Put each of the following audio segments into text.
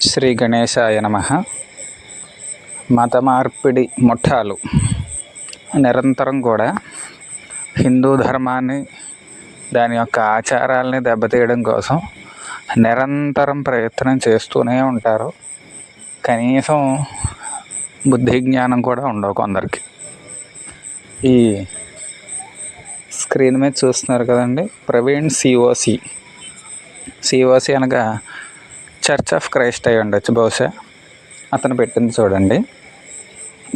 శ్రీ గణేశాయ నమ. మత మార్పిడి ముఠాలు నిరంతరం కూడా హిందూ ధర్మాన్ని దాని యొక్క ఆచారాలని దెబ్బతీయడం కోసం నిరంతరం ప్రయత్నం చేస్తూనే ఉంటారు. కనీసం బుద్ధి జ్ఞానం కూడా ఉండవు కొందరికి. ఈ స్క్రీన్ మీద చూస్తున్నారు కదండి ప్రవీణ్ సిఓసి సిఓసి అనగా చర్చ్ ఆఫ్ క్రైస్ట్ అయి ఉండొచ్చు. బహుశా అతను పెట్టింది చూడండి.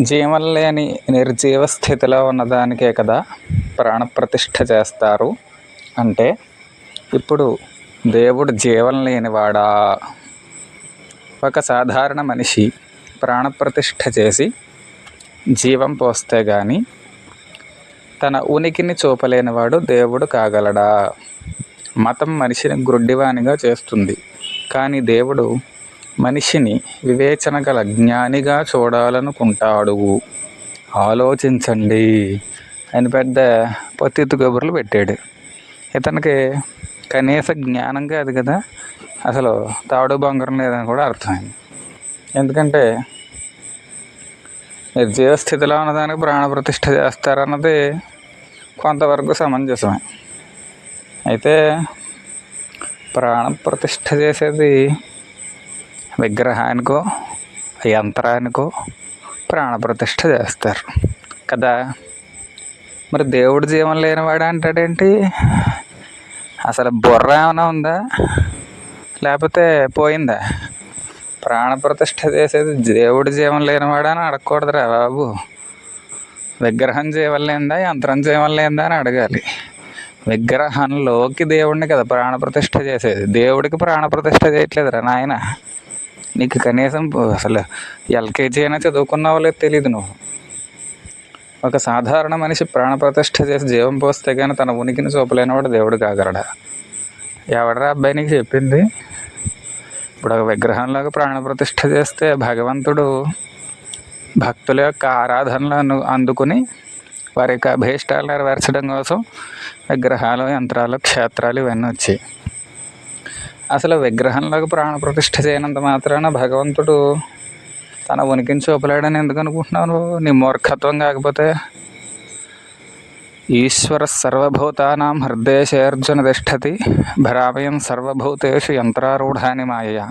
జీవం లేని నిర్జీవ స్థితిలో ఉన్నదానికే కదా ప్రాణప్రతిష్ఠ చేస్తారు. అంటే ఇప్పుడు దేవుడు జీవం లేనివాడా? ఒక సాధారణ మనిషి ప్రాణప్రతిష్ఠ చేసి జీవం పోస్తే కానీ తన ఉనికిని చూపలేనివాడు దేవుడు కాగలడా? మతం మనిషిని గ్రుడ్డివానిగా చేస్తుంది. కానీ దేవుడు మనిషిని వివేచన గల జ్ఞానిగా చూడాలనుకుంటాడు. ఆలోచించండి అని పెద్ద పొత్తిత్తు కబుర్లు పెట్టాడు. ఇతనికి కనీస జ్ఞానం కాదు కదా అసలు తాడు బంగారం లేదని కూడా అర్థమైంది. ఎందుకంటే నిర్జీవ స్థితిలో ఉన్నదానికి ప్రాణప్రతిష్ఠ చేస్తారన్నది కొంతవరకు సమంజసమే. అయితే ప్రాణప్రతిష్ఠ చేసేది విగ్రహానికో యంత్రానికో ప్రాణప్రతిష్ఠ చేస్తారు. కదా? మరి దేవుడు జీవం లేనివాడు అంటాడేంటి? అసలు బుర్ర ఏమైనా ఉందా? లేకపోతే పోయిందా? ప్రాణప్రతిష్ఠ చేసేది దేవుడు జీవం లేనివాడా అని అడగకూడదురా బాబు. విగ్రహం జీవం లేనిదా యంత్రం జీవం లేనిదా అని అడగాలి. విగ్రహంలోకి దేవుడిని కదా ప్రాణప్రతిష్ఠ చేసేది. దేవుడికి ప్రాణప్రతిష్ఠ చేయట్లేదురా నాయన. నీకు కనీసం అసలు ఎల్కేజీ అయినా చదువుకున్నావో లేదు తెలియదు నువ్వు. ఒక సాధారణ మనిషి ప్రాణప్రతిష్ఠ చేసి జీవం పోస్తే కానీ తన ఉనికిని చూపలేనివాడు దేవుడు కాగలడా ఎవడరా అబ్బాయి నీకు చెప్పింది? ఇప్పుడు ఒక విగ్రహంలాగా ప్రాణప్రతిష్ఠ చేస్తే భగవంతుడు భక్తుల యొక్క ఆరాధనలను అందుకుని వారి యొక్క అభీష్టాలు నెరవేర్చడం కోసం విగ్రహాలు యంత్రాలు క్షేత్రాలు ఇవన్నీ వచ్చాయి. అసలు విగ్రహంలోకి ప్రాణప్రతిష్ఠ చేయనంత మాత్రాన భగవంతుడు తన ఉనికిని చూపలేడని ఎందుకు అనుకుంటున్నాను నీ మూర్ఖత్వం కాకపోతే ఈశ్వర సర్వభూతానాం హృదయశేర్జున తిష్టతి భరామయం సర్వభూతేషు యంత్రారూఢాని మాయ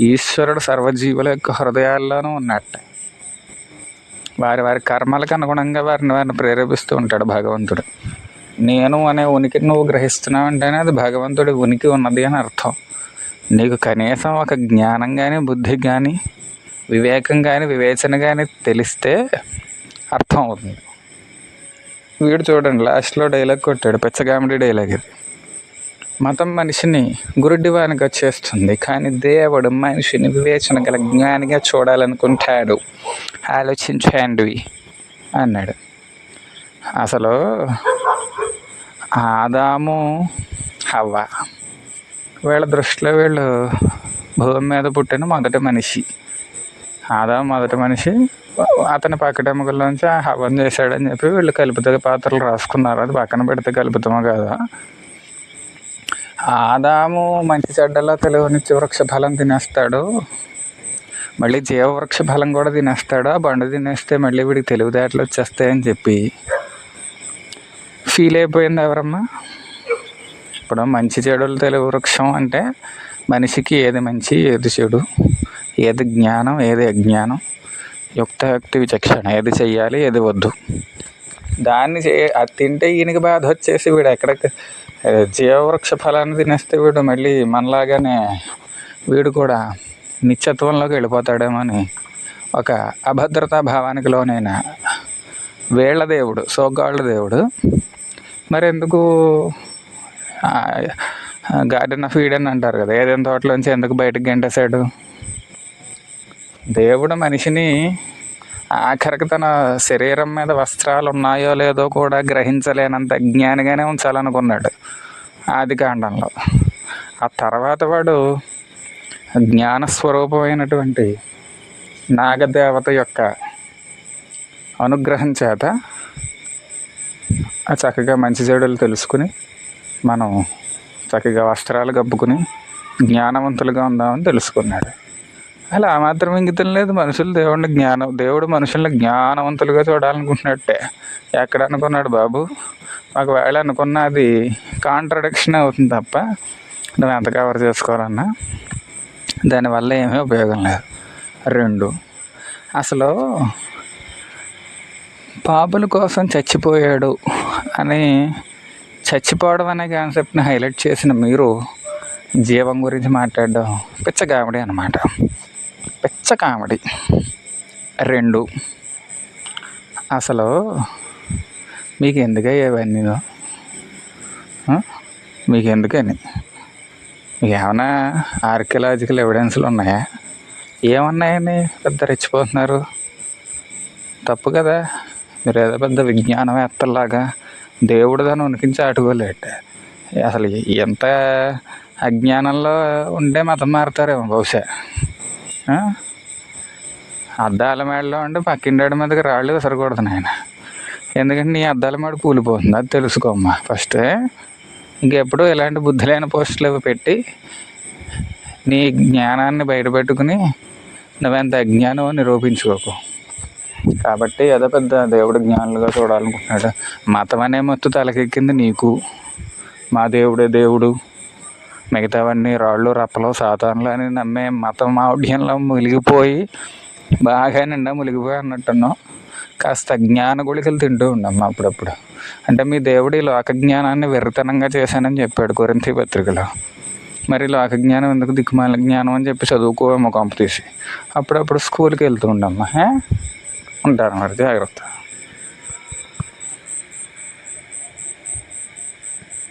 ఈశ్వరుడు సర్వజీవుల యొక్క హృదయాల్లోనూ ఉన్నట్టే. వారి వారి కర్మలకు అనుగుణంగా వారిని వారిని ప్రేరేపిస్తూ ఉంటాడు భగవంతుడు. నేను అనే ఉనికిని నువ్వు గ్రహిస్తున్నావు అంటేనే అది భగవంతుడి ఉనికి ఉన్నది అని అర్థం. నీకు కనీసం ఒక జ్ఞానం కానీ బుద్ధి కానీ వివేకం కానీ వివేచన కానీ తెలిస్తే అర్థం అవుతుంది. వీడు చూడండి లాస్ట్లో డైలాగ్ కొట్టాడు పెచ్చగామిడి డైలాగ్ ఇది. మతం మనిషిని గురుడివానిగా చేస్తుంది కానీ దేవుడు మనిషిని వివేచన గల జ్ఞానిగా చూడాలనుకుంటాడు. ఆలోచించండి అన్నాడు. అసలు ఆదాము హవ్వ వీళ్ళ దృష్టిలో వీళ్ళు భూమి మీద పుట్టిన మొదటి మనిషి. ఆదాము మొదటి మనిషి అతని పక్కటెముకల్లోంచి ఆ హవం చేశాడని చెప్పి వీళ్ళు కలుపుత పాత్రలు రాసుకున్నారు. అది పక్కన పెడితే కలుపుతామో కదా? ఆదాము మంచి చెడ్డలో తెలివనిచ్చి వృక్ష ఫలం తినేస్తాడు. మళ్ళీ జీవవృక్ష ఫలం కూడా తినేస్తాడు. ఆ బండ తినేస్తే మళ్ళీ వీడికి తెలివితేటలు వచ్చేస్తాయని చెప్పి. ఫీల్ అయిపోయింది ఎవరమ్మా? ఇప్పుడు మంచి చెడులు తెలుగు వృక్షం అంటే మనిషికి ఏది మంచి ఏది చెడు? ఏది జ్ఞానం ఏది అజ్ఞానం? యుక్తయుక్తి విచక్షణ. ఏది చెయ్యాలి ఏది వద్దు. దాన్ని చే అది తింటే ఈయనకి బాధ వచ్చేసి వీడు ఎక్కడ జీవవృక్ష ఫలాన్ని తినేస్తే వీడు మళ్ళీ మనలాగానే వీడు కూడా నిత్యత్వంలోకి వెళ్ళిపోతాడేమో అని ఒక అభద్రతా భావానికి లోనైన వేళ్ళ దేవుడు సోగాళ్ళ దేవుడు. మరి ఎందుకు గార్డెన్ ఆఫ్ ఈడెన్ అంటారు కదా ఏదైనా తోటలోంచి ఎందుకు బయటకు గంటేశాడు? దేవుడు మనిషిని ఆఖరికి తన శరీరం మీద వస్త్రాలు ఉన్నాయో లేదో కూడా గ్రహించలేనంత జ్ఞానిగానే ఉంచాలనుకున్నాడు ఆది కాండంలో. ఆ తర్వాత వాడు జ్ఞానస్వరూపమైనటువంటి నాగదేవత యొక్క అనుగ్రహం చేత ఆ చక్కగా మంచి చెడులు తెలుసుకుని మనం చక్కగా వస్త్రాలు కప్పుకుని జ్ఞానవంతులుగా ఉందామని తెలుసుకున్నాడు. అలా ఆ మాత్రం ఇంగితం లేదు. మనుషులు దేవుడిని జ్ఞానం దేవుడు మనుషుల్ని జ్ఞానవంతులుగా చూడాలనుకుంటున్నట్టే. ఎక్కడ అనుకున్నాడు బాబు? ఒకవేళ అనుకున్న అది కాంట్రడిక్షన్ అవుతుంది తప్ప నువ్వు ఎంత కవర్ చేసుకోవాలన్నా దానివల్ల ఏమీ ఉపయోగం లేదు. రెండు అసలు పాపుల కోసం చచ్చిపోయాడు అని చచ్చిపోవడం అనే కాన్సెప్ట్ని హైలైట్ చేసిన మీరు జీవం గురించి మాట్లాడడం పిచ్చ కామెడీ అనమాట పిచ్చ కామెడీ. రెండు. అసలు మీకు ఎందుకయ్యా ఇవన్నీ? మీకు ఎందుకని మీకు ఏమైనా ఆర్కియలాజికల్ ఎవిడెన్స్లు ఉన్నాయా? ఏమున్నాయని పెద్ద రెచ్చిపోతున్నారు. తప్పు కదా. మీరు ఏదో పెద్ద విజ్ఞానవేత్తలాగా దేవుడు దాన్ని ఉనికించి ఆటుకోలేట అసలు ఎంత అజ్ఞానంలో ఉండే మతం మారుతారేమో బహుశా. అద్దాల మేడలో అంటే పక్కిండాడి మీదకి రాళ్ళు విసరకూడదు నాయన. ఎందుకంటే నీ అద్దాల మేడ కూలిపోతుంది అది తెలుసుకోమ్మా. ఫస్ట్ ఇంకెప్పుడు ఇలాంటి బుద్ధి లేని పోస్టులు పెట్టి నీ జ్ఞానాన్ని బయటపెట్టుకుని నువ్వెంత అజ్ఞానం నిరూపించుకోకు. కాబట్టి ఏదో పెద్ద దేవుడు జ్ఞానులుగా చూడాలనుకుంటున్నాడు. మతం అనే మత్తు తలకెక్కింది నీకు. మా దేవుడే దేవుడు. మిగతావన్నీ రాళ్ళు రప్పలు సాధారణలు అని నమ్మే మతం మాౌఢ్యంలో మునిగిపోయి బాగా నిండా మునిగిపోయి అన్నట్టున్నాం. కాస్త జ్ఞాన గుళికలు తింటూ ఉండమ్మా అప్పుడప్పుడు. అంటే మీ దేవుడు ఈ లోక జ్ఞానాన్ని వెర్రితనంగా చేశానని చెప్పాడు కొరింతి పత్రికలో. మరి లోక జ్ఞానం ఎందుకు దిక్కుమాల జ్ఞానం అని చెప్పి చదువుకోవేమో కంప తీసి. అప్పుడప్పుడు స్కూల్కి వెళ్తూ ఉండమ్మా ఉంటాను మరి జాగ్రత్త.